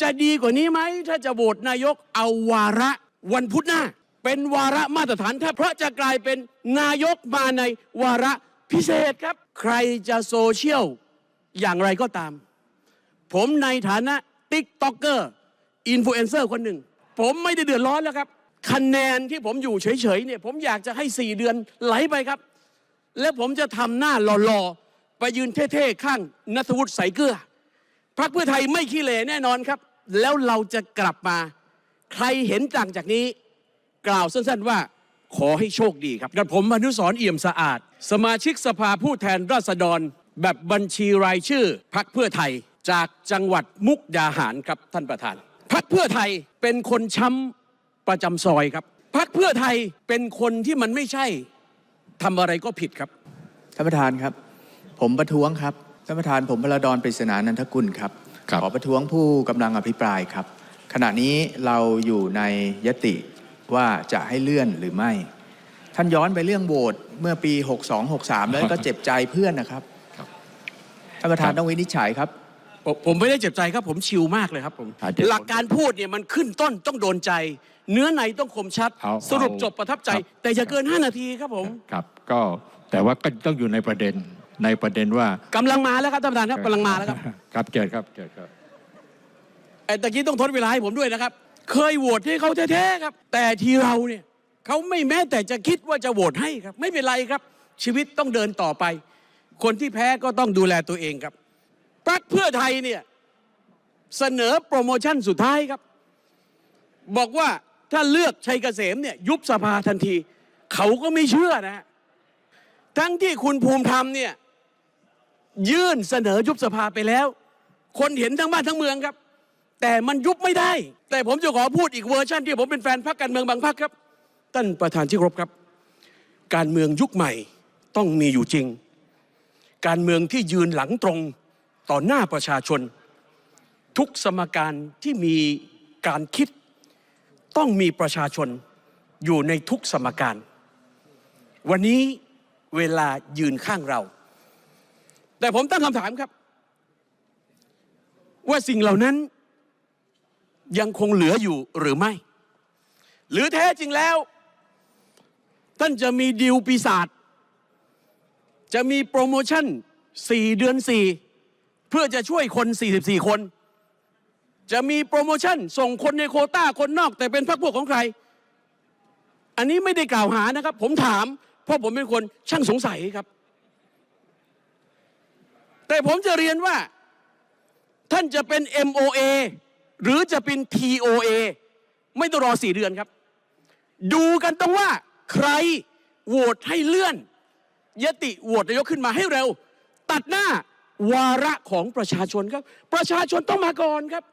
จะดีกว่านี้ไหม ถ้าจะโหวตนายกเอาวาระวันพุธหน้า เป็นวาระมาตรฐานถ้าเพราะจะกลายเป็นนายกมาในวาระพิเศษครับ ใครจะโซเชียลอย่างไรก็ตาม ผมในฐานะติ๊กต็อกเกอร์อินฟลูเอนเซอร์คนหนึ่ง ผมไม่ได้เดือดร้อนแล้วครับ คะแนนที่ผมอยู่เฉยๆเนี่ยผมอยากจะให้ 4 เดือนไหลไปครับ และผมจะทำหน้าหล่อๆ ไปยืนเท่ๆ ข้างนัทวุฒิใสเกลือ พรรคเพื่อไทยไม่ขี้เหร่แน่นอนครับ แล้วเราจะกลับมา ใครเห็นต่างจากนี้ กล่าวสั้นๆว่าขอให้โชคดีครับกับผมอนุสรณ์เอี่ยมสะอาด สมาชิกสภาผู้แทนราษฎร แบบบัญชีรายชื่อพักเพื่อไทยจากจังหวัดมุกดาหารครับท่านประธาน พักเพื่อไทยเป็นคนช้ำประจำซอยครับ พักเพื่อไทยเป็นคนที่มันไม่ใช่ทำอะไรก็ผิดครับ ท่านประธานครับ ผมประท้วงครับ ท่านประธานผมพลดอนปริศนานันทกุลครับ ครับ ขอประท้วงผู้กำลังอภิปรายครับ ขณะนี้เราอยู่ในยติว่าจะให้เลื่อนหรือไม่ ท่านย้อนไปเรื่องโหวตเมื่อปี 62 63 แล้วก็เจ็บใจเพื่อนนะครับครับ ท่านประธานครับต้องวินิจฉัยครับ ผมผมไม่ได้เจ็บใจครับผมชิลมากเลยครับผมอ่าเดี๋ยวหลักการพูดเนี่ยมันขึ้นต้นต้องโดนใจ เนื้อในต้องคมชัด เอาสรุปเอาจบประทับใจ ครับ แต่อย่าเกิน 5 นาทีครับผม ครับ ก็แต่ว่าก็ต้องอยู่ในประเด็น ในประเด็นว่า กำลังมาแล้วครับท่านประธานครับกำลังมาแล้วครับ ครับเจิดครับเจิดครับไอ้ตะกี้ต้องทดเวลาให้ผมด้วยนะครับ เคยโหวตให้เขาแท้ๆครับ แต่ทีเราเนี่ยเขาไม่แม้แต่จะคิดว่าจะโหวตให้ครับ ไม่เป็นไรครับ ชีวิตต้องเดินต่อไป คนที่แพ้ก็ต้องดูแลตัวเองครับพรรคเพื่อไทยเนี่ยเสนอโปรโมชั่นสุดท้ายครับ บอกว่าถ้าเลือกชัยเกษมเนี่ยยุบสภาทันที เขาก็ไม่เชื่อนะฮะทั้งที่คุณภูมิธรรมเนี่ย ยื่นเสนอยุบสภาไปแล้ว คนเห็นทั้งบ้านทั้งเมืองครับ แต่มันยุบไม่ได้ แต่ผมจะขอพูดอีกเวอร์ชันที่ผมเป็นแฟนพรรคการเมืองบางพรรคครับท่านประธานที่ครพครับ การเมืองยุคใหม่ต้องมีอยู่จริง การเมืองที่ยืนหลังตรงต่อหน้าประชาชน ทุกสมการที่มีการคิด ต้องมีประชาชนอยู่ในทุกสมการ วันนี้เวลายืนข้างเรา แต่ผมตั้งคำถามครับ ว่าสิ่งเหล่านั้นยังคงเหลืออยู่หรือไม่ หรือแท้จริงแล้ว ท่านจะมีดีลปีศาจจะมีโปรโมชั่น 4 เดือน 4 เพื่อจะช่วยคน 44 คน จะมีโปรโมชั่น ส่งคนในโคต้าคนนอก แต่เป็นพรรคพวกของใคร อันนี้ไม่ได้กล่าวหานะครับ ผมถาม เพราะผมเป็นคนช่างสงสัยครับ แต่ผมจะเรียนว่าท่านจะเป็น MOA หรือจะเป็น TOA ไม่ต้องรอสี่เดือนครับ ดูกันต้องว่าใครโหวตให้เลื่อน ยติโหวตนายกขึ้นมาให้เร็ว ตัดหน้าวาระของประชาชนครับ ประชาชนต้องมาก่อนครับ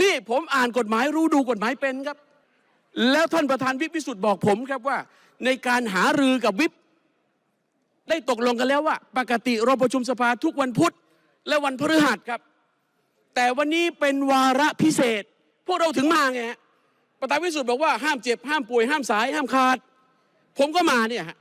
นี่ผมอ่านกฎหมายรู้ดูกฎหมายเป็นครับ แล้วท่านประธานวิปวิสุทธ์บอกผมครับว่า ในการหารือกับวิป ได้ตกลงกันแล้วว่า ปกติเราประชุมสภาทุกวันพุธและวันพฤหัสครับ แต่วันนี้เป็นวาระพิเศษ พวกเราถึงมาไงฮะประธานวิสุทธ์บอกว่าห้ามเจ็บห้ามป่วยห้ามสายห้ามขาด ผมก็มาเนี่ยฮะ